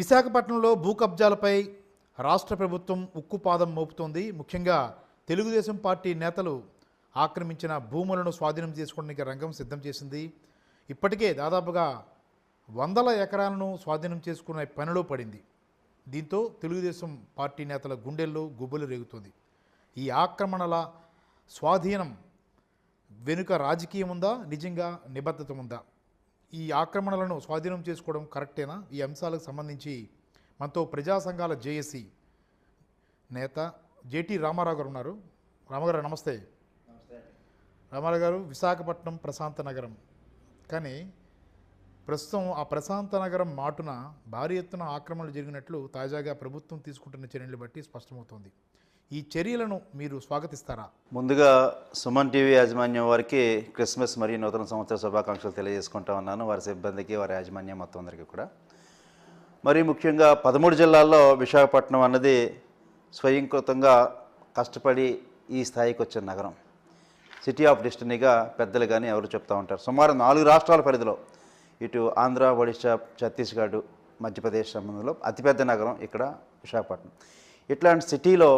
విశాఖపట్నంలో భూ కబ్జాలపై రాష్ట్ర ప్రభుత్వం ఉక్కుపాదం మోపుతోంది. ముఖ్యంగా తెలుగుదేశం పార్టీ నేతలు ఆక్రమించిన భూములను స్వాధీనం చేసుకోవడానికి రంగం సిద్ధం చేసింది. ఇప్పటికే దాదాపుగా వందల ఎకరాలను స్వాధీనం చేసుకునే పనిలో పడింది. దీంతో తెలుగుదేశం పార్టీ నేతల గుండెల్లో గుబ్బులు రేగుతుంది. ఈ ఆక్రమణల స్వాధీనం వెనుక రాజకీయం ఉందా నిజంగా నిబద్ధత ఉందా ఈ ఆక్రమణలను స్వాధీనం చేసుకోవడం కరెక్టేనా? ఈ అంశాలకు సంబంధించి మనతో ప్రజా సంఘాల జేఏసీ నేత జేటీ రామారావు గారు ఉన్నారు. రామారావు గారు నమస్తే రామారావు గారు విశాఖపట్నం ప్రశాంత నగరం. కానీ ప్రస్తుతం ఆ ప్రశాంత నగరం మాటున భారీ ఎత్తున ఆక్రమణలు జరిగినట్లు తాజాగా ప్రభుత్వం తీసుకుంటున్న చర్యలు బట్టి స్పష్టమవుతోంది. ఈ చర్యలను మీరు స్వాగతిస్తారా? ముందుగా సుమన్ టీవీ యాజమాన్యం వారికి క్రిస్మస్ మరియు నూతన సంవత్సర శుభాకాంక్షలు తెలియజేసుకుంటా ఉన్నాను. వారి సిబ్బందికి వారి యాజమాన్యం మొత్తం అందరికీ కూడా. మరి ముఖ్యంగా పదమూడు జిల్లాల్లో విశాఖపట్నం అన్నది స్వయంకృతంగా కష్టపడి ఈ స్థాయికి వచ్చిన నగరం. సిటీ ఆఫ్ డెస్టినీగా పెద్దలు కానీ ఎవరు చెప్తూ ఉంటారు. సుమారు నాలుగు రాష్ట్రాల పరిధిలో ఇటు ఆంధ్ర ఒడిశా ఛత్తీస్గఢ్ మధ్యప్రదేశ్ సంబంధంలో అతిపెద్ద నగరం ఇక్కడ విశాఖపట్నం. ఇట్లాంటి సిటీలో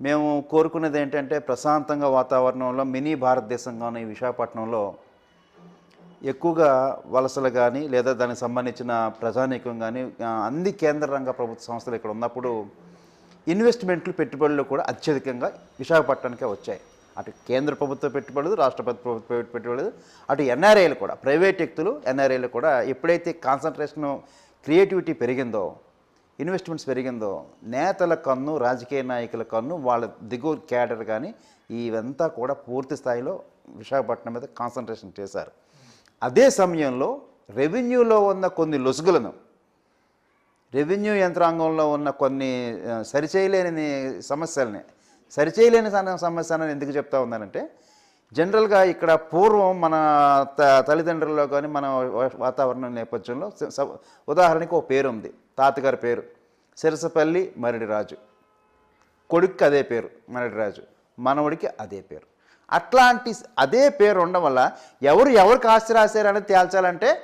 మేము కోరుకునేది ఏంటంటే ప్రశాంతంగా వాతావరణంలో మినీ భారతదేశంగాను ఈ విశాఖపట్నంలో ఎక్కువగా వలసలు కానీ లేదా దానికి సంబంధించిన ప్రజానీకం కానీ అన్ని కేంద్ర రంగ ప్రభుత్వ సంస్థలు ఇక్కడ ఉన్నప్పుడు ఇన్వెస్ట్మెంట్లు పెట్టుబడులు కూడా అత్యధికంగా విశాఖపట్నానికే వచ్చాయి. అటు కేంద్ర ప్రభుత్వ పెట్టుబడులు రాష్ట్ర ప్రభుత్వ పెట్టుబడులు అటు ఎన్ఆర్ఐలు కూడా ప్రైవేట్ వ్యక్తులు ఎన్ఆర్ఐలు కూడా ఎప్పుడైతే కాన్సన్ట్రేషన్ క్రియేటివిటీ పెరిగిందో ఇన్వెస్ట్మెంట్స్ పెరిగిందో నేతల కన్ను రాజకీయ నాయకుల కన్ను వాళ్ళ దిగువ క్యాడర్ కానీ ఇవంతా కూడా పూర్తి స్థాయిలో విశాఖపట్నం మీద కాన్సన్ట్రేషన్ చేశారు. అదే సమయంలో రెవెన్యూలో ఉన్న కొన్ని లొసుగులను రెవెన్యూ యంత్రాంగంలో ఉన్న కొన్ని సరిచేయలేని సమస్యలని సరిచేయలేని సమ- సమస్యలను ఎందుకు చెప్తా ఉన్నానంటే జనరల్గా ఇక్కడ పూర్వం మన త తల్లిదండ్రుల్లో కానీ మన వా- వాతావరణం నేపథ్యంలో ఉదాహరణకి ఒక పేరు ఉంది తాతగారి పేరు. సిరసపల్లి మరిడి రాజు కొడుక్కి అదే పేరు మరడి రాజు మనవడికి అదే పేరు. అట్లాంటి అదే పేరు ఉండడం వల్ల ఎవరు ఎవరికి ఆస్తి రాశారు అనేది తేల్చాలంటే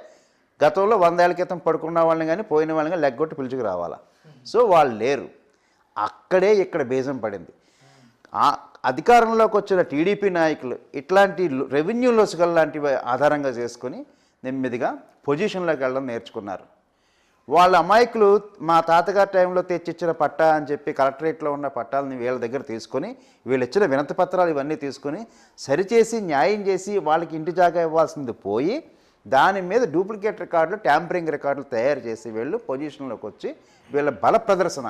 గతంలో వందేళ్ళ క్రితం పడుకున్న వాళ్ళని కానీ పోయిన వాళ్ళని కానీ లెగ్గొట్టి పిలుచుకు రావాలా. సో వాళ్ళు లేరు. అక్కడే ఇక్కడ బీజం పడింది. ఆ అధికారంలోకి వచ్చిన టీడీపీ నాయకులు ఇట్లాంటి రెవెన్యూ లొసుగల్ లాంటివి ఆధారంగా చేసుకొని నెమ్మదిగా పొజిషన్లోకి వెళ్ళడం నేర్చుకున్నారు. వాళ్ళ అమాయకులు మా తాతగారి టైంలో తెచ్చిచ్చిన పట్టా అని చెప్పి కలెక్టరేట్లో ఉన్న పట్టాలని వీళ్ళ దగ్గర తీసుకొని వీళ్ళు ఇచ్చిన వినతి పత్రాలు ఇవన్నీ తీసుకొని సరిచేసి న్యాయం చేసి వాళ్ళకి ఇంటి జాగా ఇవ్వాల్సింది పోయి దాని మీద డూప్లికేట్ రికార్డులు ట్యాంపరింగ్ రికార్డులు తయారు చేసి వీళ్ళు పొజిషన్లోకి వచ్చి వీళ్ళ బల ప్రదర్శన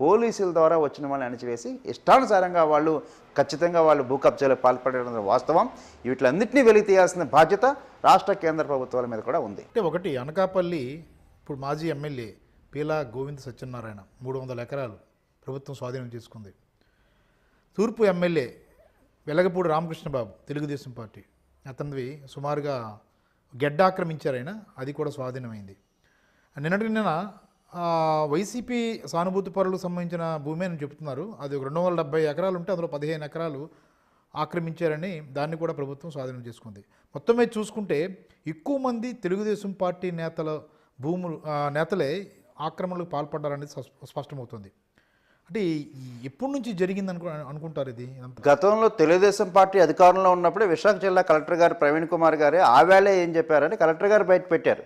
పోలీసుల ద్వారా వచ్చిన వాళ్ళని అణిచివేసి ఇష్టానుసారంగా వాళ్ళు ఖచ్చితంగా వాళ్ళు భూ కబ్జాలు పాల్పడడం వాస్తవం. వీటిలన్నింటినీ వెలికి తీయాల్సిన బాధ్యత రాష్ట్ర కేంద్ర ప్రభుత్వాల మీద కూడా ఉంది. అంటే ఒకటి అనకాపల్లి ఇప్పుడు మాజీ ఎమ్మెల్యే పీలా గోవింద్ సత్యనారాయణ మూడు వందల ఎకరాలు ప్రభుత్వం స్వాధీనం చేసుకుంది. తూర్పు ఎమ్మెల్యే వెలగపూడి రామకృష్ణబాబు తెలుగుదేశం పార్టీ. అతనివి సుమారుగా గెడ్డ ఆక్రమించారైనా అది కూడా స్వాధీనమైంది. నిన్నటి నిన్న వైసీపీ సానుభూతి పరులకు సంబంధించిన భూమి అని చెప్తున్నారు అది ఒక రెండు వందల డెబ్బై ఎకరాలు ఉంటే అందులో పదిహేను ఎకరాలు ఆక్రమించారని దాన్ని కూడా ప్రభుత్వం స్వాధీనం చేసుకుంది. మొత్తం మీద చూసుకుంటే ఎక్కువ మంది తెలుగుదేశం పార్టీ నేతల భూములు నేతలే ఆక్రమణలకు పాల్పడ్డారనేది స్పష్టమవుతుంది. అంటే ఈ- ఎప్పటి నుంచి జరిగింది అనుకు అనుకుంటారు ఇది? గతంలో తెలుగుదేశం పార్టీ అధికారంలో ఉన్నప్పుడే విశాఖ జిల్లా కలెక్టర్ గారు ప్రవీణ్ కుమార్ గారే ఆ వేళే ఏం చెప్పారని కలెక్టర్ గారు బయట పెట్టారు.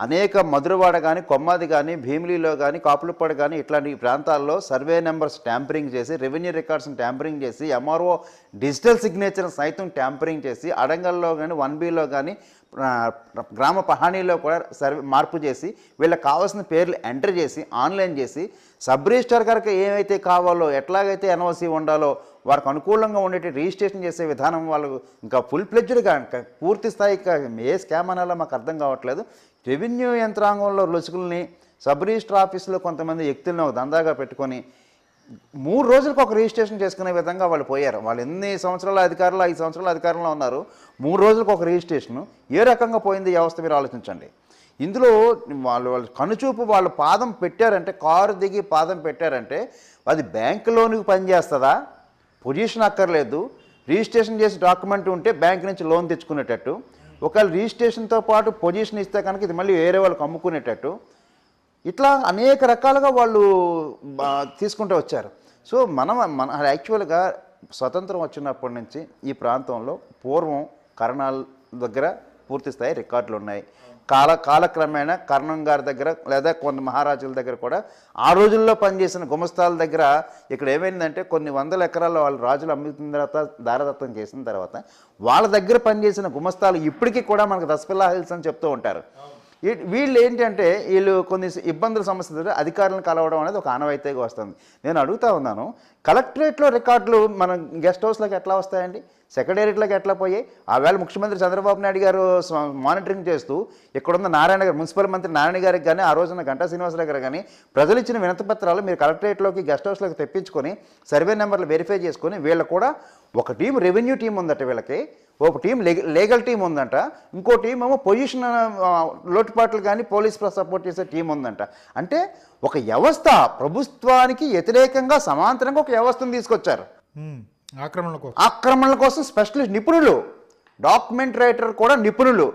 అనేక మధురవాడ కానీ కొమ్మాది కానీ భీమిలిలో కానీ కాపులపాడు కానీ ఇట్లాంటి ప్రాంతాల్లో సర్వే నెంబర్స్ ట్యాంపరింగ్ చేసి రెవెన్యూ రికార్డ్స్ని ట్యాంపరింగ్ చేసి ఎంఆర్ఓ డిజిటల్ సిగ్నేచర్ సైతం ట్యాంపరింగ్ చేసి అడంగల్లో కానీ వన్ బీలో కానీ గ్రామ పహానీలో కూడా సర్వే మార్పు చేసి వీళ్ళకి కావాల్సిన పేర్లు ఎంటర్ చేసి ఆన్లైన్ చేసి సబ్ రిజిస్టర్ గారికి ఏమైతే కావాలో ఎట్లాగైతే ఎన్ఓసి ఉండాలో వారికి అనుకూలంగా ఉండేటి రిజిస్ట్రేషన్ చేసే విధానం వాళ్ళు ఇంకా ఫుల్ ఫ్లెడ్జ్డ్గా పూర్తి స్థాయి ఏ స్కామ్ అనాలో మాకు అర్థం కావట్లేదు. రెవెన్యూ యంత్రాంగంలో లొసుగుల్ని సబ్ రిజిస్టర్ ఆఫీసులో కొంతమంది వ్యక్తులను ఒక దందాగా పెట్టుకొని మూడు రోజులకు ఒక రిజిస్ట్రేషన్ చేసుకునే విధంగా వాళ్ళు పోయారు. వాళ్ళు ఎన్ని సంవత్సరాల అధికారులు ఐదు సంవత్సరాల అధికారంలో ఉన్నారు. మూడు రోజులకు ఒక రిజిస్ట్రేషన్. ఏ రకంగా పోయింది వ్యవస్థ మీరు ఆలోచించండి. ఇందులో వాళ్ళు వాళ్ళు కనుచూపు వాళ్ళు పాదం పెట్టారంటే కారు దిగి పాదం పెట్టారంటే అది బ్యాంక్ లోన్కి పనిచేస్తుందా? పొజిషన్ అక్కర్లేదు. రిజిస్ట్రేషన్ చేసి డాక్యుమెంట్ ఉంటే బ్యాంక్ నుంచి లోన్ తెచ్చుకునేటట్టు. ఒకవేళ రిజిస్ట్రేషన్తో పాటు పొజిషన్ ఇస్తే కనుక ఇది మళ్ళీ వేరే వాళ్ళకి అమ్ముకునేటట్టు ఇట్లా అనేక రకాలుగా వాళ్ళు తీసుకుంటూ వచ్చారు. సో మనం మన యాక్చువల్గా స్వతంత్రం వచ్చినప్పటి నుంచి ఈ ప్రాంతంలో పూర్వం కరణాల దగ్గర పూర్తి స్థాయి రికార్డులు ఉన్నాయి. కాల కాలక్రమేణా కర్ణం గారి దగ్గర లేదా కొన్ని మహారాజుల దగ్గర కూడా ఆ రోజుల్లో పనిచేసిన గుమస్తాల దగ్గర ఇక్కడ ఏమైందంటే కొన్ని వందల ఎకరాల్లో వాళ్ళు రాజులు అమ్ముతున్న తర్వాత దారదత్తం చేసిన తర్వాత వాళ్ళ దగ్గర పనిచేసిన గుమస్తాలు ఇప్పటికీ కూడా మనకు దసపిల్లా హిల్స్ అని చెప్తూ ఉంటారు. వీళ్ళు ఏంటంటే వీళ్ళు కొన్ని ఇబ్బందుల సమస్యలు అధికారులను కలవడం అనేది ఒక ఆనవాయితీగా వస్తుంది. నేను అడుగుతా ఉన్నాను కలెక్టరేట్లో రికార్డులు మన గెస్ట్ హౌస్లోకి ఎట్లా వస్తాయండి? సెక్రటేరియట్లోకి ఎట్లా పోయాయి? ఆవేళ ముఖ్యమంత్రి చంద్రబాబు నాయుడు గారు మానిటరింగ్ చేస్తూ ఇక్కడున్న నారాయణ గారు మున్సిపల్ మంత్రి నారాయణ గారికి కానీ ఆ రోజున గంటా శ్రీనివాసరావు గారు కానీ ప్రజలు ఇచ్చిన వినతిపత్రాలు మీరు కలెక్టరేట్లోకి గెస్ట్ హౌస్లోకి తెప్పించుకొని సర్వే నెంబర్లు వెరిఫై చేసుకొని వీళ్ళు కూడా ఒక టీం రెవెన్యూ టీం ఉందట వీళ్ళకి. ఒక టీం లీగల్ టీం ఉందంట. ఇంకో టీం ఏమో పొజిషన్ లోటుపాట్లు కానీ పోలీస్ సపోర్ట్ చేసే టీం ఉందంట. అంటే ఒక వ్యవస్థ ప్రభుత్వానికి వ్యతిరేకంగా సమాంతరంగా ఒక వ్యవస్థను తీసుకొచ్చారు. ఆక్రమణల కోసం. ఆక్రమణల కోసం స్పెషలిస్ట్ నిపుణులు. డాక్యుమెంట్ రైటర్ కూడా నిపుణులు.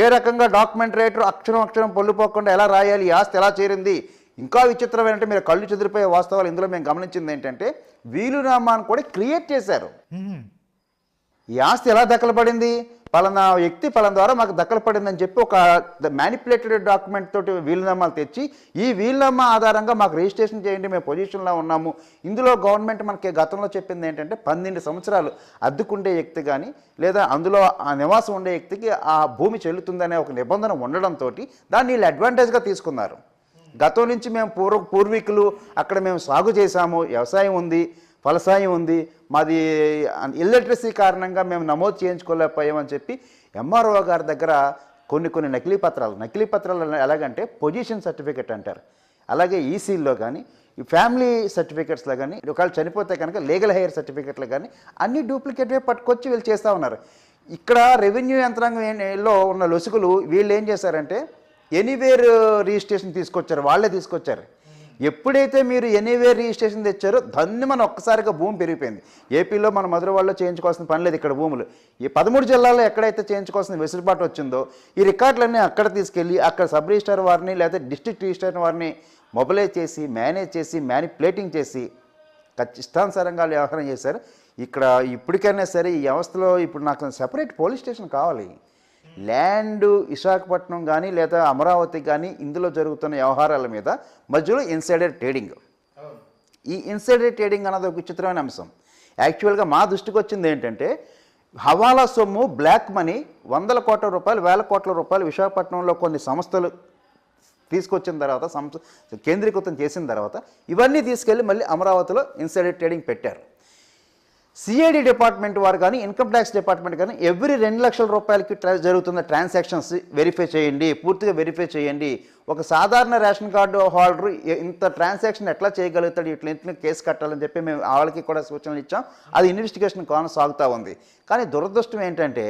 ఏ రకంగా డాక్యుమెంట్ రైటర్ అక్షరం అక్షరం పొల్లుపోకుండా ఎలా రాయాలి ఆస్తి ఎలా చేరింది ఇంకా విచిత్రం ఏంటంటే మీరు కళ్ళు చెదిరిపోయే వాస్తవాలు ఇందులో మేము గమనించింది ఏంటంటే వీలునామాను కూడా క్రియేట్ చేశారు. ఈ ఆస్తి ఎలా దక్కలపడింది పలానా వ్యక్తి పలానా ద్వారా మాకు దక్కలపడిందని చెప్పి ఒక మ్యానిపులేటెడ్ డాక్యుమెంట్ తోటి వీలునామాలు తెచ్చి ఈ వీలునామా ఆధారంగా మాకు రిజిస్ట్రేషన్ చేయండి మేము పొజిషన్లో ఉన్నాము. ఇందులో గవర్నమెంట్ మనకి గతంలో చెప్పింది ఏంటంటే పన్నెండు సంవత్సరాలు అద్దుకుండే వ్యక్తి కానీ లేదా అందులో ఆ నివాసం ఉండే వ్యక్తికి ఆ భూమి చెల్లుతుందనే ఒక నిబంధన ఉండడంతో దాన్ని వీళ్ళు అడ్వాంటేజ్గా తీసుకున్నారు. గతం నుంచి మేము పూర్వ పూర్వీకులు అక్కడ మేము సాగు చేశాము వ్యవసాయం ఉంది. ఫలసాయం ఉంది. మాది ఇల్లటరసీ కారణంగా మేము నమోదు చేయించుకోలేకపోయామని చెప్పి ఎంఆర్ఓ గారి దగ్గర కొన్ని కొన్ని నకిలీ పత్రాలు నకిలీ పత్రాలు ఎలాగంటే పొజిషన్ సర్టిఫికెట్ అంటారు. అలాగే ఈసీల్లో కానీ ఈ ఫ్యామిలీ సర్టిఫికెట్స్లో కానీ ఒకవేళ చనిపోతే కనుక లీగల్ హెయిర్ సర్టిఫికెట్లు కానీ అన్ని డూప్లికేట్వే పట్టుకొచ్చి వీళ్ళు చేస్తూ ఉన్నారు. ఇక్కడ రెవెన్యూ యంత్రాంగం లో ఉన్న లొసుగులు వీళ్ళు ఏం చేశారంటే ఎనీవేర్ రిజిస్ట్రేషన్ తీసుకొచ్చారు వాళ్ళే తీసుకొచ్చారు. ఎప్పుడైతే మీరు ఎనీవేర్ రిజిస్ట్రేషన్ తెచ్చారో దాన్ని మన ఒక్కసారిగా భూమి పెరిగిపోయింది. ఏపీలో మన మధురవాడలో చేయించుకోవాల్సిన పని లేదు ఇక్కడ భూములు. ఈ పదమూడు జిల్లాల్లో ఎక్కడైతే చేయించుకోవాల్సిన వెసులుబాటు వచ్చిందో ఈ రికార్డులన్నీ అక్కడ తీసుకెళ్ళి అక్కడ సబ్ రిజిస్టర్ వారిని లేదా డిస్ట్రిక్ట్ రిజిస్టర్ వారిని మొబిలైజ్ చేసి మేనేజ్ చేసి మ్యానిపులేటింగ్ చేసి ఖచ్చి- ఇష్టానుసారంగా వ్యవహారం చేశారు. ఇక్కడ ఇప్పటికైనా సరే ఈ వ్యవస్థలో ఇప్పుడు నాకు సపరేట్ పోలీస్ స్టేషన్ కావాలి. ల్యాండ్ విశాఖపట్నం కానీ లేదా అమరావతి కానీ ఇందులో జరుగుతున్న వ్యవహారాల మీద మధ్యలో ఇన్సైడర్ ట్రేడింగ్. ఈ ఇన్సైడర్ ట్రేడింగ్ అన్నది ఒక విచిత్రమైన అంశం. యాక్చువల్గా మా దృష్టికి వచ్చింది ఏంటంటే హవాలా సొమ్ము బ్లాక్ మనీ వందల కోట్ల రూపాయలు వేల కోట్ల రూపాయలు విశాఖపట్నంలో కొన్ని సంస్థలు తీసుకొచ్చిన తర్వాత సంస్థ కేంద్రీకృతం చేసిన తర్వాత ఇవన్నీ తీసుకెళ్ళి మళ్ళీ అమరావతిలో ఇన్సైడర్ ట్రేడింగ్ పెట్టారు. సిఐడి డిపార్ట్మెంట్ వారు కానీ ఇన్కమ్ ట్యాక్స్ డిపార్ట్మెంట్ కానీ ఎవ్రీ రెండు లక్షల రూపాయలకి ట్రా జరుగుతున్న ట్రాన్సాక్షన్స్ వెరిఫై చేయండి పూర్తిగా వెరిఫై చేయండి. ఒక సాధారణ రేషన్ కార్డు హోల్డర్ ఇంత ట్రాన్సాక్షన్ ఎట్లా చేయగలుగుతాడు ఇట్లా ఇంటిని కేసు కట్టాలని చెప్పి మేము వాళ్ళకి కూడా సూచనలు ఇచ్చాం. అది ఇన్వెస్టిగేషన్ కొనసాగుతూ ఉంది. కానీ దురదృష్టం ఏంటంటే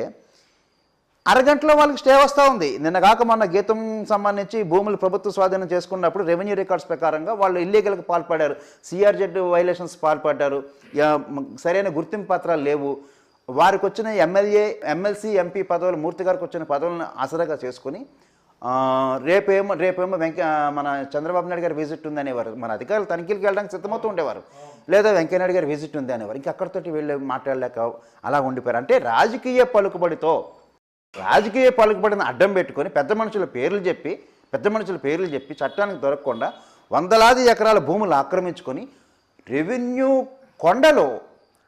అరగంటలో వాళ్ళకి స్టే వస్తూ ఉంది. నిన్న కాక మొన్న గీతం సంబంధించి భూములు ప్రభుత్వ స్వాధీనం చేసుకున్నప్పుడు రెవెన్యూ రికార్డ్స్ ప్రకారంగా వాళ్ళు ఇల్లీగల్కి పాల్పడారు సిఆర్జెడ్ వైలేషన్స్ పాల్పడ్డారు. సరైన గుర్తింపు పత్రాలు లేవు. వారికి వచ్చిన ఎమ్మెల్యే ఎమ్మెల్సీ ఎంపీ పదవులు మూర్తి గారికి వచ్చిన పదవులను ఆసరాగా చేసుకుని రేపేమో రేపేమో వెంక మన చంద్రబాబు నాయుడు గారి విజిట్ ఉంది అనేవారు మన అధికారులు తనిఖీలకు వెళ్ళడానికి సిద్ధమవుతూ ఉండేవారు. లేదా వెంకయ్యనాయుడు గారి విజిట్ ఉంది అనేవారు ఇంకా అక్కడితోటి వెళ్ళి మాట్లాడలేక అలా ఉండిపోయారు. అంటే రాజకీయ పలుకుబడితో రాజకీయ పలుకుబడిన అడ్డం పెట్టుకొని పెద్ద మనుషుల పేర్లు చెప్పి పెద్ద మనుషుల పేర్లు చెప్పి చట్టానికి దొరకకుండా వందలాది ఎకరాల భూములు ఆక్రమించుకొని రెవెన్యూ కొండలో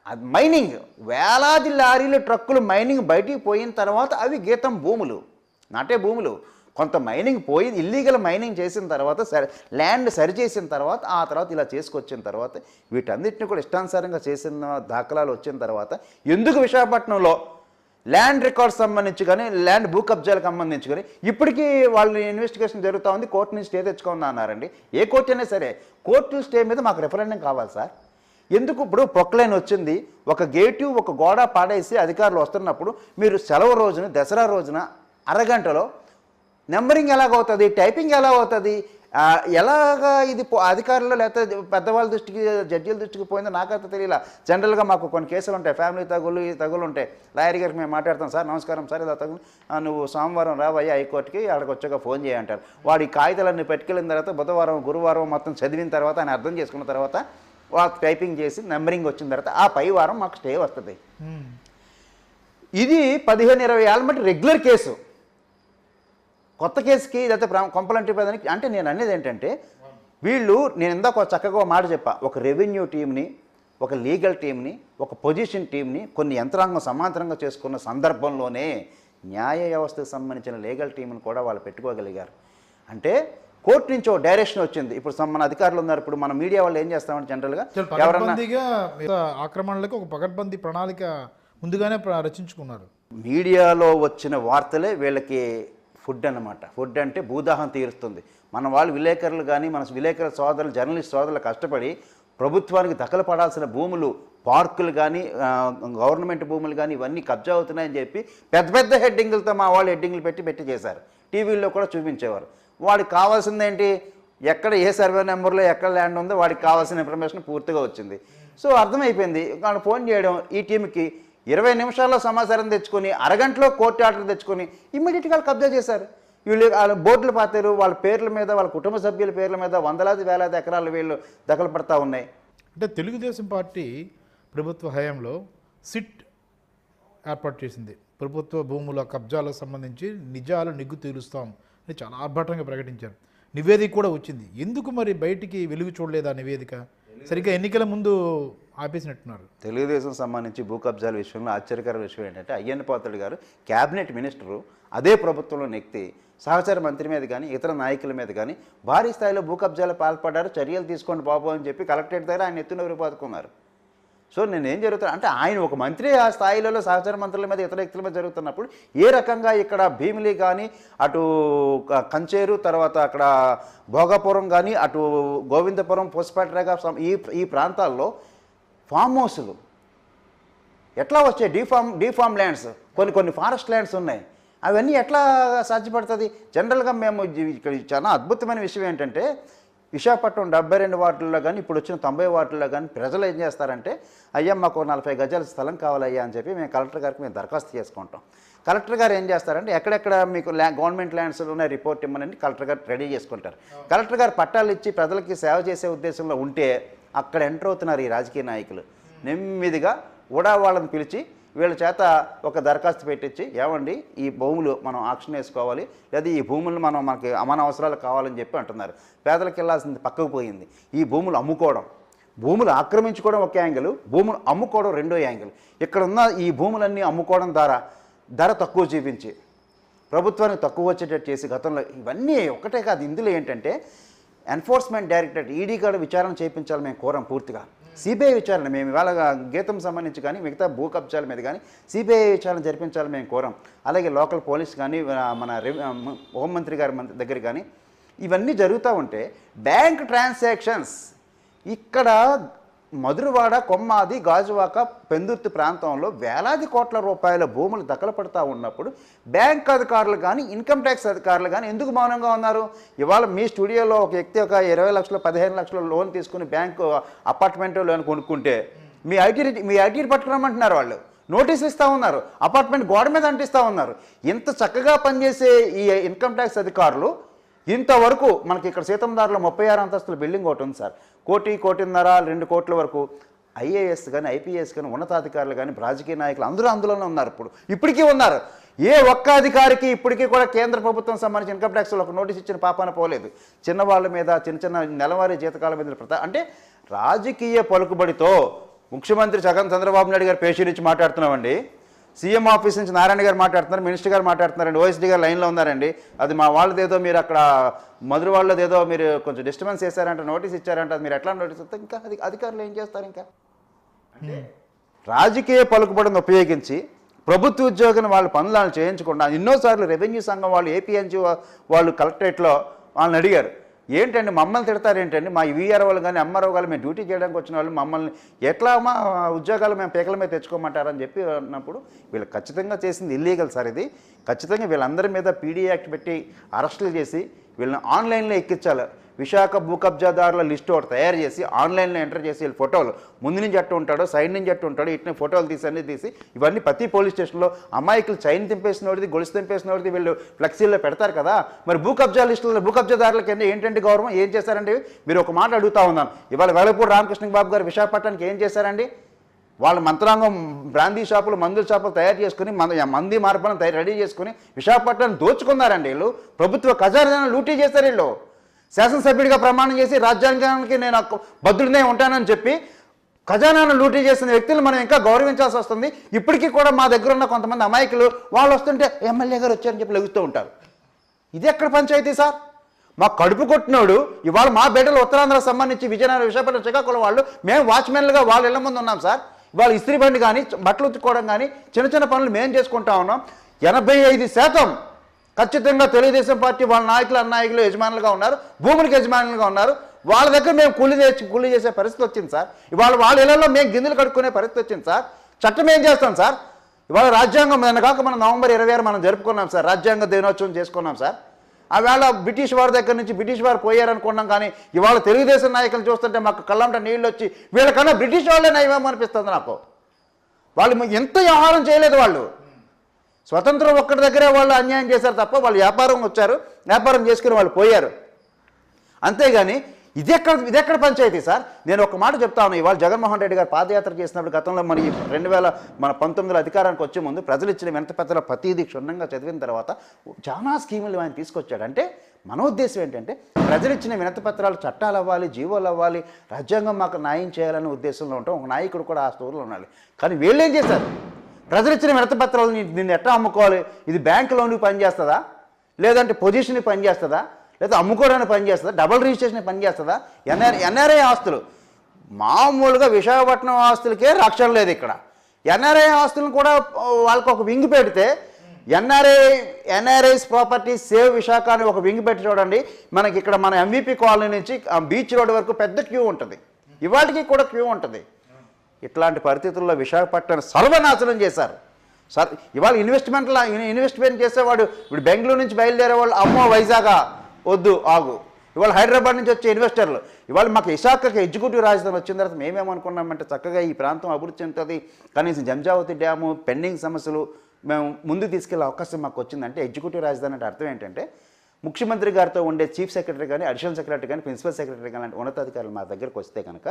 అది మైనింగ్ వేలాది లారీలు ట్రక్కులు మైనింగ్ బయటికి పోయిన తర్వాత అవి గీతం భూములు నాటే భూములు. కొంత మైనింగ్ పోయి ఇల్లీగల్ మైనింగ్ చేసిన తర్వాత సరి ల్యాండ్ సరిచేసిన తర్వాత ఆ తర్వాత ఇలా చేసుకొచ్చిన తర్వాత వీటన్నిటిని కూడా ఇష్టానుసారంగా చేసిన దాఖలాలు వచ్చిన తర్వాత ఎందుకు విశాఖపట్నంలో ల్యాండ్ రికార్డ్స్ సంబంధించి కానీ ల్యాండ్ భూ కబ్జాలకు సంబంధించి కానీ ఇప్పటికీ వాళ్ళ ఇన్వెస్టిగేషన్ జరుగుతూ ఉంది కోర్టు నుంచి స్టే తెచ్చుకుందా అన్నారండి. ఏ కోర్టు అయినా సరే కోర్టు స్టే మీద మాకు రెఫరెండం కావాలి సార్. ఎందుకు ఇప్పుడు ప్రొక్లైన్ వచ్చింది ఒక గేటు ఒక గోడ పాడేసి అధికారులు వస్తున్నప్పుడు మీరు సెలవు రోజున దసరా రోజున అరగంటలో నెంబరింగ్ ఎలాగవుతుంది టైపింగ్ ఎలా అవుతుంది ఎలాగా ఇది అధికారులు లేకపోతే పెద్దవాళ్ళ దృష్టికి జడ్జీల దృష్టికి పోయిందో నాకైతే తెలియలా. జనరల్గా మాకు కొన్ని కేసులు ఉంటాయి. ఫ్యామిలీ తగులు ఈ తగులు ఉంటాయి. లాయర్ గారికి మేము మాట్లాడతాం. సార్ నమస్కారం. సార్ ఇలా తగులు. నువ్వు సోమవారం రావయ్యా హైకోర్టుకి అక్కడికి వచ్చాక ఫోన్ చేయంటారు వాడు ఈ కాగితాలన్నీ పెట్టుకెళ్ళిన తర్వాత బుధవారం గురువారం మొత్తం చదివిన తర్వాత ఆయన అర్థం చేసుకున్న తర్వాత వాళ్ళు టైపింగ్ చేసి నెంబరింగ్ వచ్చిన తర్వాత ఆ పై వారం మాకు స్టే వస్తుంది. ఇది పదిహేను ఇరవై ఏళ్ళ మట్టి రెగ్యులర్ కేసు. కొత్త కేసుకి లేకపోతే కొంపలంటి పదానికి అంటే నేను అనేది ఏంటంటే వీళ్ళు నేను ఇందాక చక్కగా మాట చెప్పా ఒక రెవెన్యూ టీంని ఒక లీగల్ టీంని ఒక పొజిషన్ టీంని కొన్ని యంత్రాంగం సమాంతరంగా చేసుకున్న సందర్భంలోనే న్యాయ వ్యవస్థకు సంబంధించిన లీగల్ టీంని కూడా వాళ్ళు పెట్టుకోగలిగారు. అంటే కోర్టు నుంచి ఒక డైరెక్షన్ వచ్చింది. ఇప్పుడు మన అధికారులు ఉన్నారు. ఇప్పుడు మన మీడియా వాళ్ళు ఏం చేస్తామంటే జనరల్గా ఎవరన్నా ఆక్రమణలకు ఒక పకడ్బందీ ప్రణాళిక ముందుగానే రచించుకున్నారు. మీడియాలో వచ్చిన వార్తలే వీళ్ళకి ఫుడ్ అన్నమాట. ఫుడ్ అంటే భూదాహం తీరుస్తుంది. మన వాళ్ళు విలేకరులు కానీ మన విలేకరుల సోదరులు జర్నలిస్ట్ సోదరులు కష్టపడి ప్రభుత్వానికి దఖలు పడాల్సిన భూములు పార్కులు కానీ గవర్నమెంట్ భూములు కానీ ఇవన్నీ కబ్జా అవుతున్నాయని చెప్పి పెద్ద పెద్ద హెడ్డింగులతో మా వాళ్ళు హెడ్డింగ్లు పెట్టి పెట్టి చేశారు. టీవీల్లో కూడా చూపించేవారు. వాడికి కావాల్సింది ఏంటి ఎక్కడ ఏ సర్వే నెంబర్లో ఎక్కడ ల్యాండ్ ఉందో వాడికి కావాల్సిన ఇన్ఫర్మేషన్ పూర్తిగా వచ్చింది. సో అర్థమైపోయింది. వాళ్ళు ఫోన్ చేయడం ఈ టీంకి ఇరవై నిమిషాల్లో సమాచారం తెచ్చుకొని అరగంటలో కోర్టు ఆర్డర్ తెచ్చుకొని ఇమ్మీడియట్గా కబ్జా చేశారు. వీళ్ళు వాళ్ళ బోర్డులు పాతారు వాళ్ళ పేర్ల మీద వాళ్ళ కుటుంబ సభ్యుల పేర్ల మీద వందలాది వేలాది ఎకరాలు వీళ్ళు దఖలు పడతా ఉన్నాయి. అంటే తెలుగుదేశం పార్టీ ప్రభుత్వ హయాంలో సిట్ ఏర్పాటు చేసింది. ప్రభుత్వ భూముల కబ్జాలకు సంబంధించి నిజాలు నిగ్గు తీరుస్తాం అని చాలా ఆర్భాటంగా ప్రకటించారు. నివేదిక కూడా వచ్చింది. ఎందుకు మరి బయటికి వెలుగు చూడలేదు ఆ నివేదిక? సరిగ్గా ఎన్నికల ముందు ఆపేసినట్టున్నారు. తెలుగుదేశం సంబంధించి భూ కబ్జాల విషయంలో ఆశ్చర్యకర విషయం ఏంటంటే అయ్యన్న పాత్రుడు గారు క్యాబినెట్ మినిస్టరు అదే ప్రభుత్వంలో నెక్తి సహచార మంత్రి మీద కానీ ఇతర నాయకుల మీద కానీ భారీ స్థాయిలో భూ కబ్జాలు పాల్పడ్డారు చర్యలు తీసుకోండి బాబు అని చెప్పి కలెక్టరేట్ దగ్గర ఆయన ఎత్తున పాదుకున్నారు సో నేను ఏం జరుగుతున్నా అంటే ఆయన ఒక మంత్రి ఆ స్థాయిలలో సహచర మంత్రుల మీద ఇతర వ్యక్తుల మీద జరుగుతున్నప్పుడు ఏ రకంగా ఇక్కడ భీమిలి కానీ అటు కంచేరు తర్వాత అక్కడ భోగాపురం కానీ అటు గోవిందపురం పుష్పట్రేగ ఈ ఈ ప్రాంతాల్లో ఫామ్ హౌస్లు ఎట్లా వచ్చాయి? డీఫామ్ డీఫామ్ ల్యాండ్స్ కొన్ని కొన్ని ఫారెస్ట్ ల్యాండ్స్ ఉన్నాయి. అవన్నీ ఎట్లా సాధ్యపడుతుంది? జనరల్గా మేము ఇక్కడ చాలా అద్భుతమైన విషయం ఏంటంటే విశాఖపట్నం డెబ్బై రెండు వార్డుల్లో కానీ ఇప్పుడు వచ్చిన తొంభై వార్డుల్లో కానీ ప్రజలు ఏం చేస్తారంటే అయ్యా మాకు నలభై గజాల స్థలం కావాలయ్యా అని చెప్పి మేము కలెక్టర్ గారికి మేము దరఖాస్తు చేసుకుంటాం. కలెక్టర్ గారు ఏం చేస్తారంటే ఎక్కడెక్కడ మీకు ల్యా గవర్నమెంట్ ల్యాండ్స్ ఉన్నాయి రిపోర్ట్ ఇమ్మని కలెక్టర్ గారు రెడీ చేసుకుంటారు. కలెక్టర్ గారు పట్టాలు ఇచ్చి ప్రజలకి సేవ చేసే ఉద్దేశంలో ఉంటే అక్కడ ఎంటర్ అవుతున్నారు ఈ రాజకీయ నాయకులు. నెమ్మదిగా కూడా వాళ్ళని పిలిచి వీళ్ళ చేత ఒక దరఖాస్తు పెట్టించి ఏమండి ఈ భూములు మనం ఆక్షన్ వేసుకోవాలి లేదా ఈ భూములు మనం మనకి అమాన అవసరాలు కావాలని చెప్పి అంటున్నారు. పేదలకు వెళ్ళాల్సింది పక్కకు పోయింది. ఈ భూములు అమ్ముకోవడం భూములు ఆక్రమించుకోవడం ఒక యాంగిల్ భూములు అమ్ముకోవడం రెండో యాంగిల్. ఇక్కడ ఉన్న ఈ భూములన్నీ అమ్ముకోవడం ద్వారా ధర తక్కువ చూపించి ప్రభుత్వానికి తక్కువ వచ్చేటట్టు చేసి గతంలో ఇవన్నీ ఒకటే కాదు. ఇందులో ఏంటంటే ఎన్ఫోర్స్మెంట్ డైరెక్టరేట్ ఈడీ గారు విచారణ చేయించాలి మేము కోరం పూర్తిగా. సిబిఐ విచారణ మేము ఇవాళ గీతం సంబంధించి కానీ మిగతా భూ కబ్జాల మీద కానీ సిబిఐ విచారణ జరిపించాలని మేము కోరం. అలాగే లోకల్ పోలీస్ కానీ మన హోంమంత్రి గారి దగ్గర కానీ ఇవన్నీ జరుగుతూ ఉంటే బ్యాంక్ ట్రాన్సాక్షన్స్ ఇక్కడ మధురవాడ కొమ్మాది గాజువాక పెందుర్తి ప్రాంతంలో వేలాది కోట్ల రూపాయల భూములు దకలుపడతా ఉన్నప్పుడు బ్యాంక్ అధికారులు కానీ ఇన్కమ్ ట్యాక్స్ అధికారులు కానీ ఎందుకు మౌనంగా ఉన్నారు? ఇవాళ మీ స్టూడియోలో ఒక వ్యక్తి ఒక ఇరవై లక్షలు పదిహేను లక్షల లోన్ తీసుకుని బ్యాంకు అపార్ట్మెంట్ లోన్ కొనుక్కుంటే మీ ఐటీ మీ ఐటీని పట్టుకురమ్మంటున్నారు వాళ్ళు. నోటీస్ ఇస్తూ ఉన్నారు. అపార్ట్మెంట్ గోడ మీద అంటిస్తూ ఉన్నారు. ఇంత చక్కగా పనిచేసే ఈ ఇన్కమ్ ట్యాక్స్ అధికారులు ఇంతవరకు మనకి ఇక్కడ సీతందారులో ముప్పై ఆరు అంతస్తుల బిల్డింగ్ ఒకటి ఉంది సార్. కోటి కోటిన్నర రెండు కోట్ల వరకు ఐఏఎస్ కానీ ఐపీఎస్ కానీ ఉన్నతాధికారులు కానీ రాజకీయ నాయకులు అందరూ అందులోనే ఉన్నారు ఇప్పుడు. ఇప్పటికీ ఉన్నారు. ఏ ఒక్క అధికారికి ఇప్పటికీ కూడా కేంద్ర ప్రభుత్వం సంబంధించి ఇన్కమ్ ట్యాక్స్లో ఒక నోటీస్ ఇచ్చిన పాపాన పోలేదు. చిన్నవాళ్ళ మీద చిన్న చిన్న నెలవారీ జీతకాల మీద ప్రతా అంటే రాజకీయ పలుకుబడితో ముఖ్యమంత్రి జగన్ చంద్రబాబు నాయుడు గారు పేషీ నుంచి మాట్లాడుతున్నామండి. సీఎం ఆఫీస్ నుంచి నారాయణ గారు మాట్లాడుతున్నారు మినిస్టర్ గారు మాట్లాడుతున్నారండి ఓఎస్డీ గారు లైన్లో ఉన్నారండి. అది మా వాళ్ళది ఏదో మీరు అక్కడ మధుర వాళ్ళది ఏదో మీరు కొంచెం డిస్టర్బెన్స్ చేశారంట నోటీస్ ఇచ్చారంట అది మీరు ఎట్లా నోటీస్ ఇస్తే ఇంకా అది అధికారులు ఏం చేస్తారు ఇంకా? రాజకీయ పలుకుబడిని ఉపయోగించి ప్రభుత్వ ఉద్యోగిని వాళ్ళ పనులను చేయించకుండా ఎన్నోసార్లు రెవెన్యూ సంఘం వాళ్ళు ఏపీఎన్జీ వాళ్ళు కలెక్టరేట్లో వాళ్ళని అడిగారు. ఏంటండి మమ్మల్ని తిడతారు ఏంటండి మా వీఆర్ వాళ్ళు కానీ ఎంఆర్ఓ వాళ్ళు మేము డ్యూటీ చేయడానికి వచ్చిన వాళ్ళు మమ్మల్ని ఎట్లా మా ఉద్యోగాలు మేము పీకల మీద తెచ్చుకోమంటారని చెప్పి అన్నప్పుడు వీళ్ళు ఖచ్చితంగా చేసింది ఇల్లీగల్ సార్ ఇది. ఖచ్చితంగా వీళ్ళందరి మీద పీడీ యాక్ట్ పెట్టి అరెస్టులు చేసి వీళ్ళని ఆన్లైన్లో ఎక్కించాలి. విశాఖ భూ కబ్జాదారుల లిస్టు ఒకటి తయారు చేసి ఆన్లైన్లో ఎంటర్ చేసి వీళ్ళు ఫోటోలు. ముందు నుంచి అట్టు ఉంటాడో సైడ్ నుంచి అట్టు ఉంటాడు ఇట్ని ఫోటోలు తీసి అన్ని తీసి ఇవన్నీ ప్రతి పోలీస్ స్టేషన్లో అమాయకులు చైన్ తింపేసినోడిది గొలుసు తింపేసినోడిది వీళ్ళు ఫ్లెక్సీల్లో పెడతారు కదా. మరి భూ కబ్జా లిస్టులో భూ కబ్జాదారుల కింద ఏంటంటే గౌరవం? ఏం చేశారండి? మీరు ఒక మాట అడుగుతా ఉన్నాను. ఇవాళ వేలపూడి రామకృష్ణ బాబు గారు విశాఖపట్నానికి ఏం చేశారండి? వాళ్ళ మంత్రాంగం బ్రాందీ షాపులు మందుల షాపులు తయారు చేసుకుని మన మంది మార్పులను తయారు రెడీ చేసుకుని విశాఖపట్నం దోచుకున్నారండి వీళ్ళు. ప్రభుత్వ ఖజానాలను లూటీ చేశారు వీళ్ళు. శాసనసభ్యుడిగా ప్రమాణం చేసి రాజ్యాంగానికి నేను భద్రుడినే ఉంటానని చెప్పి ఖజానాను లూటీ చేసిన వ్యక్తులు మనం ఇంకా గౌరవించాల్సి వస్తుంది. ఇప్పటికీ కూడా మా దగ్గర ఉన్న కొంతమంది అమాయకులు వాళ్ళు వస్తుంటే ఎమ్మెల్యే గారు వచ్చారని చెప్పి లెగుస్తూ ఉంటారు. ఇది ఎక్కడ పంచాయతీ సార్? మా కడుపు కొట్టినోడు ఇవాళ మా బిడ్డలు ఉత్తరాంధ్ర సంబంధించి విజయనగరం విశాఖపట్నం శ్రీకాకుళం వాళ్ళు మేము వాచ్మెన్లుగా వాళ్ళ ఇళ్ళ ముందు ఉన్నాం సార్. ఇవాళ ఇస్త్రీ బండి కానీ బట్టలు ఉతుక్కోవడం కానీ చిన్న చిన్న పనులు మేము చేసుకుంటా ఉన్నాం. ఎనభై ఐదు శాతం ఖచ్చితంగా తెలుగుదేశం పార్టీ వాళ్ళ నాయకులు అన్నాయకులు యజమానులుగా ఉన్నారు. భూములకు యజమానులుగా ఉన్నారు. వాళ్ళ దగ్గర మేము కూలి చేసి కూలి చేసే పరిస్థితి వచ్చింది సార్. ఇవాళ వాళ్ళ ఇళ్ళలో మేము గిన్నెలు కడుక్కునే పరిస్థితి వచ్చింది సార్. చట్టం ఏం చేస్తాం సార్? ఇవాళ రాజ్యాంగం కాక మనం నవంబర్ ఇరవై ఆరు మనం జరుపుకున్నాం సార్. రాజ్యాంగ దినోత్సవం చేసుకున్నాం సార్. ఆ వేళ బ్రిటిష్ వారి దగ్గర నుంచి బ్రిటిష్ వారు పోయారనుకున్నాం కానీ ఇవాళ తెలుగుదేశం నాయకులు చూస్తుంటే మాకు కళ్ళంట నీళ్ళు వచ్చి వీళ్ళకన్నా బ్రిటిష్ వాళ్ళే నయమేమో అనిపిస్తుంది నాకు. వాళ్ళు ఎంత వ్యవహారం చేయలేదు వాళ్ళు. స్వతంత్రం ఒక్కడి దగ్గరే వాళ్ళు అన్యాయం చేశారు తప్ప వాళ్ళు వ్యాపారం వచ్చారు వ్యాపారం చేసుకుని వాళ్ళు పోయారు. అంతేగాని ఇది ఎక్కడ ఇది ఎక్కడ పంచాయతీ సార్? నేను ఒక మాట చెప్తా ఇవాళ జగన్మోహన్ రెడ్డి గారు పాదయాత్ర చేసినప్పుడు గతంలో మన రెండు వేల మన పంతొమ్మిదిలో అధికారానికి వచ్చే ముందు ప్రజలు ఇచ్చిన వెంట పెద్దల ప్రతిదీ క్షుణ్ణంగా చదివిన తర్వాత చాలా స్కీములు ఆయన తీసుకొచ్చాడు. అంటే మన ఉద్దేశం ఏంటంటే ప్రజలు ఇచ్చిన వినతి పత్రాలు చట్టాలు అవ్వాలి జీవోలు అవ్వాలి రాజ్యాంగం మాకు న్యాయం చేయాలనే ఉద్దేశంలో ఉంటాం ఒక నాయకుడు కూడా ఆ స్టోర్లో ఉండాలి. కానీ వీళ్ళు ఏం చేశారు? ప్రజలు ఇచ్చిన వినతి పత్రాలు నిన్ను ఎట్లా అమ్ముకోవాలి? ఇది బ్యాంకు లోన్కి పనిచేస్తుందా? లేదంటే పొజిషన్కి పనిచేస్తుందా? లేదా అమ్ముకోవడానికి పనిచేస్తుందా డబుల్ రిజిస్ట్రేషన్ పనిచేస్తుందా ఎన్ఆర్ ఎన్ఆర్ఐ ఆస్తులు. మామూలుగా విశాఖపట్నం ఆస్తులకే రక్షణ లేదు ఇక్కడ. ఎన్ఆర్ఐ ఆస్తులను కూడా వాళ్ళకి ఒక వింగ్ పెడితే NRI NRIs property save Visakha అని ఒక వింగ్ పెట్టి చూడండి. మనకి ఇక్కడ మన ఎంవీపీ కాలనీ నుంచి ఆ బీచ్ రోడ్ వరకు పెద్ద క్యూ ఉంటుంది. ఇవాటికి కూడా క్యూ ఉంటుంది. ఇట్లాంటి పరిస్థితుల్లో విశాఖపట్నం సర్వనాశనం చేశారు. సార్ ఇవాళ ఇన్వెస్ట్మెంట్ ఇన్వెస్ట్మెంట్ చేసేవాడు ఇప్పుడు బెంగళూరు నుంచి బయలుదేరే వాళ్ళు అమ్మో వైజాగ్. వద్దు ఆగు. ఇవాళ హైదరాబాద్ నుంచి వచ్చే ఇన్వెస్టర్లు ఇవాళ మాకు ఇషాకకి ఎగ్జిక్యూటివ్ రాజధాని వచ్చిన తర్వాత మేమేమనుకున్నామంటే చక్కగా ఈ ప్రాంతం అభివృద్ధి చెందుతుంది కనీసం జంజావతి డ్యాము పెండింగ్ సమస్యలు మేము ముందు తీసుకెళ్ళే అవకాశం మాకు వచ్చిందంటే ఎగ్జిక్యూటివ్ రాజధాని అంటే అర్థం ఏంటంటే ముఖ్యమంత్రి గారితో ఉండే చీఫ్ సెక్రటరీ కానీ అడిషనల్ సెక్రటరీ కానీ ప్రిన్సిపల్ సెక్రటరీ కానీ లాంటి ఉన్నతాధికారులు మా దగ్గరకు వస్తే కనుక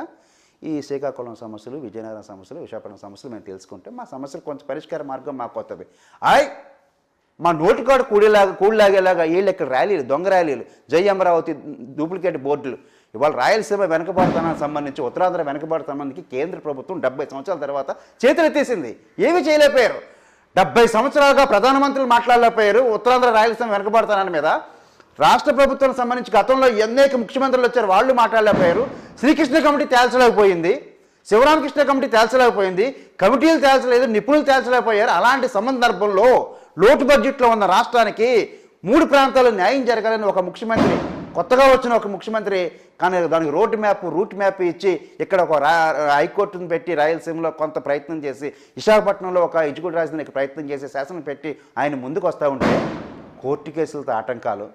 ఈ శ్రీకాకుళం సమస్యలు విజయనగరం సమస్యలు విశాఖపట్నం సమస్యలు మేము తెలుసుకుంటే మా సమస్యలు కొంచెం పరిష్కార మార్గం మాకు వస్తుంది. ఆయ్ మా నోటికాడు కూడేలాగా కూడిలాగేలాగా వీళ్ళు ఇక్కడ ర్యాలీలు దొంగ ర్యాలీలు జై అమరావతి డూప్లికేట్ బోర్డులు. ఇవాళ రాయలసీమ వెనకబడతానికి సంబంధించి ఉత్తరాంధ్ర వెనకబడతానికి కేంద్ర ప్రభుత్వం డెబ్బై సంవత్సరాల తర్వాత చేతులెత్తేసింది. ఏమీ చేయలేకపోయారు. డెబ్బై సంవత్సరాలుగా ప్రధానమంత్రులు మాట్లాడలేకపోయారు ఉత్తరాంధ్ర రాయలసీమ వెనకబడతానని మీద. రాష్ట్ర ప్రభుత్వానికి సంబంధించి గతంలో అనేక ముఖ్యమంత్రులు వచ్చారు వాళ్ళు మాట్లాడలేకపోయారు. శ్రీకృష్ణ కమిటీ తేల్చలేకపోయింది. శివరామకృష్ణ కమిటీ తేల్చలేకపోయింది. కమిటీలు తేల్చలేదు నిపుణులు తేల్చలేకపోయారు. అలాంటి సందర్భంలో లోటు బడ్జెట్లో ఉన్న రాష్ట్రానికి మూడు ప్రాంతాలు న్యాయం జరగాలని ఒక ముఖ్యమంత్రి కొత్తగా వచ్చిన ఒక ముఖ్యమంత్రి కానీ దానికి రోడ్డు మ్యాప్ రూట్ మ్యాప్ ఇచ్చి ఇక్కడ ఒక హైకోర్టును పెట్టి రాయలసీమలో కొంత ప్రయత్నం చేసి విశాఖపట్నంలో ఒక ఎగ్జిక్యూటివ్ రాజధానికి ప్రయత్నం చేసి శాసనం పెట్టి ఆయన ముందుకు వస్తూ ఉంటే కోర్టు కేసులతో ఆటంకాలు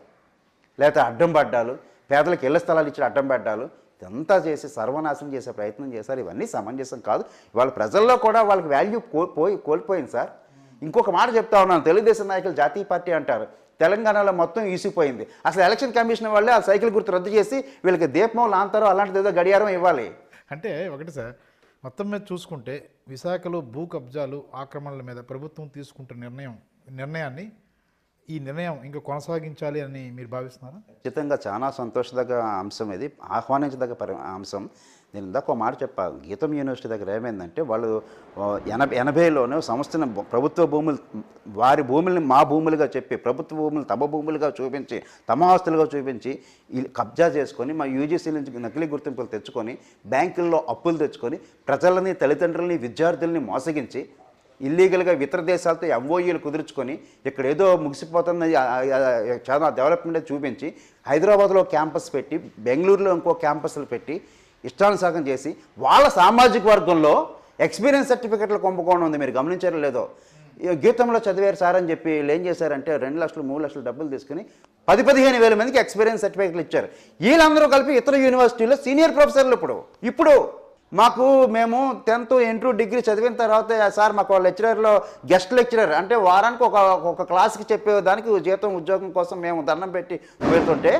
లేకపోతే అడ్డం పడ్డాలు పేదలకు ఇళ్ళ స్థలాలు ఇచ్చి అడ్డం పడ్డాలు ఇదంతా చేసి సర్వనాశనం చేసే ప్రయత్నం చేశారు. ఇవన్నీ సమంజసం కాదు. ఇవాళ ప్రజల్లో కూడా వాళ్ళకి వాల్యూ కోల్పోయి కోల్పోయింది సార్. ఇంకొక మాట చెప్తా ఉన్నాను. తెలుగుదేశం నాయకులు జాతీయ పార్టీ అంటారు. తెలంగాణలో మొత్తం ఈసిపోయింది. అసలు ఎలక్షన్ కమిషన్ వాళ్ళే ఆ సైకిల్ గుర్తు రద్దు చేసి వీళ్ళకి దీపం లాంతరం అలాంటిది ఏదో గడియారం ఇవ్వాలి. అంటే ఒకటి సార్ మొత్తం మీద చూసుకుంటే విశాఖలో భూ కబ్జాలు ఆక్రమణల మీద ప్రభుత్వం తీసుకుంటున్న నిర్ణయం నిర్ణయాన్ని ఈ నిర్ణయం ఇంకా కొనసాగించాలి అని మీరు భావిస్తున్నారా? ఖచ్చితంగా చాలా సంతోషదగ్గ అంశం ఇది. ఆహ్వానించదగ్గ పరి అంశం. నేను ఇందాక ఒక మాట చెప్పా గీతం యూనివర్సిటీ దగ్గర ఏమైందంటే వాళ్ళు ఎనభై ఎనభైలోనే సంస్థను ప్రభుత్వ భూములు వారి భూముల్ని మా భూములుగా చెప్పి ప్రభుత్వ భూములు తమ భూములుగా చూపించి తమ ఆస్తులుగా చూపించి కబ్జా చేసుకొని మా యూజీసీ నుంచి నకిలీ గుర్తింపులు తెచ్చుకొని బ్యాంకుల్లో అప్పులు తెచ్చుకొని ప్రజలని తల్లిదండ్రులని విద్యార్థుల్ని మోసగించి ఇల్లీగల్గా ఇతర దేశాలతో ఎంఓఈలు కుదుర్చుకొని ఇక్కడ ఏదో ముగిసిపోతుంది చాలా డెవలప్మెంట్ చూపించి హైదరాబాద్లో క్యాంపస్ పెట్టి బెంగళూరులో ఇంకో క్యాంపస్లు పెట్టి ఇష్టానుసారం చేసి వాళ్ళ సామాజిక వర్గంలో ఎక్స్పీరియన్స్ సర్టిఫికెట్లు కుంభకోణం ఉంది మీరు గమనించారో లేదో. గీతంలో చదివారు సార్ అని చెప్పి వీళ్ళు ఏం చేశారంటే రెండు లక్షలు మూడు లక్షలు డబ్బులు తీసుకుని పది పదిహేను వేల మందికి ఎక్స్పీరియన్స్ సర్టిఫికెట్లు ఇచ్చారు. వీళ్ళందరూ కలిపి ఇతర యూనివర్సిటీలో సీనియర్ ప్రొఫెసర్లు ఇప్పుడు. ఇప్పుడు మాకు మేము టెన్త్ ఇంటర్ డిగ్రీ చదివిన తర్వాత సార్ మాకు లెక్చరర్లో గెస్ట్ లెక్చరర్ అంటే వారానికి ఒక ఒక క్లాస్కి చెప్పే దానికి జీతం ఉద్యోగం కోసం మేము దండం పెట్టి వెళ్తుంటే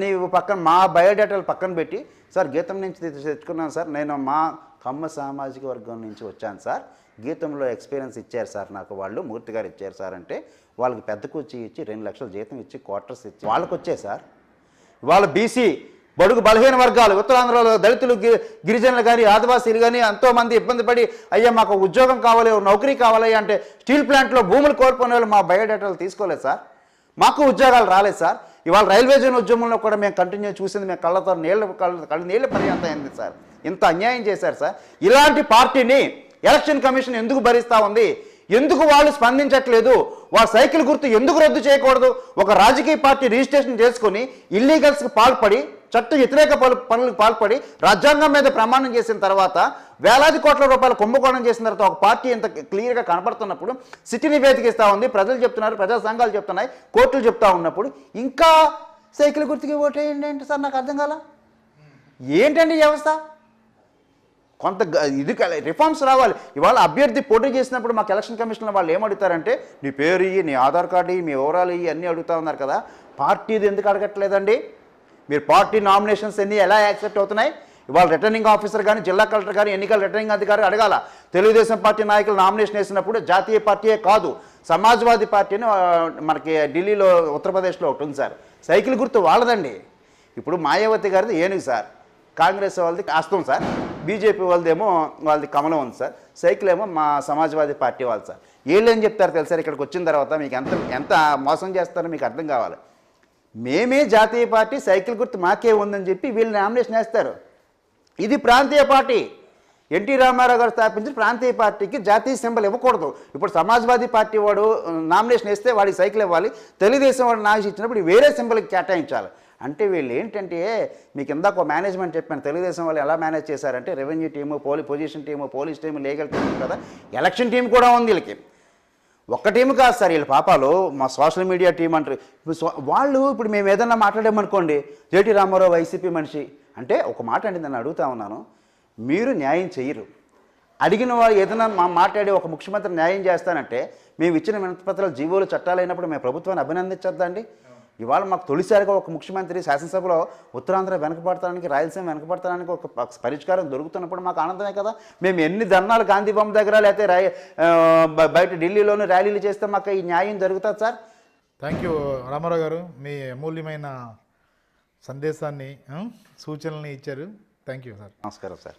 నీవు పక్కన మా బయోడేటాలు పక్కన పెట్టి సార్ గీతం నుంచి తెచ్చి- తెచ్చుకున్నాను సార్. నేను మా కమ్మ సామాజిక వర్గం నుంచి వచ్చాను సార్. గీతంలో ఎక్స్పీరియన్స్ ఇచ్చారు సార్ నాకు వాళ్ళు. మూర్తి గారు ఇచ్చారు సార్ అంటే వాళ్ళకి పెద్ద కూర్చి ఇచ్చి రెండు లక్షల జీతం ఇచ్చి క్వార్టర్స్ ఇచ్చి వాళ్ళకి వచ్చాయి సార్. వాళ్ళ బీసీ బడుగు బలహీన వర్గాలు ఉత్తరాంధ్రలో దళితులు గి- గిరిజనులు కానీ ఆదివాసీలు కానీ ఎంతోమంది ఇబ్బంది పడి అయ్యా మాకు ఉద్యోగం కావాలి నౌకరీ కావాలి అంటే స్టీల్ ప్లాంట్లో భూములు కోల్పోయిన వాళ్ళు మా బయోడేటాలు తీసుకోలేదు సార్. మాకు ఉద్యోగాలు రాలేదు సార్. ఇవాళ రైల్వే జోన్ ఉద్యమంలో కూడా మేము కంటిన్యూ చూసింది మేము కళ్ళతో నీళ్ళ కళ్ళ కళ్ళు నీళ్ళ పర్యంతం అయింది సార్. ఇంత అన్యాయం చేశారు సార్. ఇలాంటి పార్టీని ఎలక్షన్ కమిషన్ ఎందుకు భరిస్తూ ఉంది? ఎందుకు వాళ్ళు స్పందించట్లేదు? వాళ్ళ సైకిల్ గుర్తు ఎందుకు రద్దు చేయకూడదు? ఒక రాజకీయ పార్టీ రిజిస్ట్రేషన్ చేసుకుని ఇల్లీగల్స్కి పాల్పడి చట్ట వ్యతిరేక పనులకు పాల్పడి రాజ్యాంగం మీద ప్రమాణం చేసిన తర్వాత వేలాది కోట్ల రూపాయలు కుంభకోణం చేసిన తర్వాత ఒక పార్టీ ఇంత క్లియర్గా కనపడుతున్నప్పుడు సిటీ నివేదిక ఇస్తూ ఉంది. ప్రజలు చెప్తున్నారు ప్రజా సంఘాలు చెప్తున్నాయి కోర్టులు చెప్తా ఉన్నప్పుడు ఇంకా సైకిల్ గుర్తుకి ఓటేయండి ఏంటి సార్ నాకు అర్థం కాల? ఏంటండి వ్యవస్థ? కొంత ఇది రిఫార్మ్స్ రావాలి. ఇవాళ అభ్యర్థి పోటీ చేసినప్పుడు మాకు ఎలక్షన్ కమిషన్ వాళ్ళు ఏమడుగుతారంటే నీ పేరు ఇయ్యి నీ ఆధార్ కార్డు ఇయ్యి మీ వివరాలు ఇవి అన్నీ అడుగుతా ఉన్నారు కదా పార్టీది ఎందుకు అడగట్లేదండి? మీరు పార్టీ నామినేషన్స్ అన్నీ ఎలా యాక్సెప్ట్ అవుతున్నాయి? ఇవాళ రిటర్నింగ్ ఆఫీసర్ కానీ జిల్లా కలెక్టర్ కానీ ఎన్నికల రిటర్నింగ్ అధికారి అడగాల తెలుగుదేశం పార్టీ నాయకులు నామినేషన్ వేసినప్పుడు జాతీయ పార్టీయే కాదు సమాజ్వాదీ పార్టీని మనకి ఢిల్లీలో ఉత్తరప్రదేశ్లో ఒకటి ఉంది సార్. సైకిల్ గుర్తు వాళ్ళదండి. ఇప్పుడు మాయావతి గారిది ఏనుగు సార్. కాంగ్రెస్ వాళ్ళది అస్తం సార్. బీజేపీ వాళ్ళదేమో వాళ్ళది కమలం ఉంది సార్. సైకిల్ ఏమో మా సమాజ్వాదీ పార్టీ వాళ్ళు సార్. వీళ్ళు ఏం చెప్తారు తెలుసా? ఇక్కడికి వచ్చిన తర్వాత మీకు ఎంత ఎంత మోసం చేస్తారో మీకు అర్థం కావాలి. మేమే జాతీయ పార్టీ సైకిల్ గుర్తు మాకే ఉందని చెప్పి వీళ్ళు నామినేషన్ వేస్తారు. ఇది ప్రాంతీయ పార్టీ. ఎన్టీ రామారావు గారు స్థాపించిన ప్రాంతీయ పార్టీకి జాతీయ సింబల్ ఇవ్వకూడదు. ఇప్పుడు సమాజ్వాదీ పార్టీ వాడు నామినేషన్ వేస్తే వాడికి సైకిల్ ఇవ్వాలి. తెలుగుదేశం వాడు నామినేషన్ ఇచ్చినప్పుడు వేరే సింబల్కి కేటాయించాలి. అంటే వీళ్ళు ఏంటంటే మీకు ఇందాక మేనేజ్మెంట్ చెప్పాను తెలుగుదేశం వాళ్ళు ఎలా మేనేజ్ చేశారంటే రెవెన్యూ టీము పోలీ position team police team legal team కదా. ఎలక్షన్ టీం కూడా ఉంది వీళ్ళకి. ఒక్కటేమి టీం కాదు సార్ వీళ్ళ పాపాలు. మా సోషల్ మీడియా టీం అంటారు. ఇప్పుడు వాళ్ళు ఇప్పుడు మేము ఏదన్నా మాట్లాడామనుకోండి జేటీ రామారావు వైసీపీ మనిషి అంటే ఒక మాట అండి నన్ను అడుగుతా ఉన్నాను. మీరు న్యాయం చేయరు అడిగిన వారు ఏదైనా మా మాట్లాడి ఒక ముఖ్యమంత్రి న్యాయం చేస్తానంటే మేము ఇచ్చిన వినతిపత్రాలు జీవోలు చట్టాలు అయినప్పుడు మేము ప్రభుత్వాన్ని అభినందించద్దండి ఇవాళ మాకు తొలిసారిగా ఒక ముఖ్యమంత్రి శాసనసభలో ఉత్తరాంధ్ర వెనకబడతానికి రాయలసీమ వెనకబడతానికి ఒక పరిష్కారం దొరుకుతున్నప్పుడు మాకు ఆనందమే కదా. మేము ఎన్ని ధర్నాలు గాంధీ బొమ్మ దగ్గర లేకపోతే రాయ బయట ఢిల్లీలోని ర్యాలీలు చేస్తే మాకు ఈ న్యాయం జరుగుతుంది సార్? థ్యాంక్ యూ రామారావు గారు. మీ అమూల్యమైన సందేశాన్ని సూచనల్ని ఇచ్చారు. థ్యాంక్ యూ సార్ నమస్కారం సార్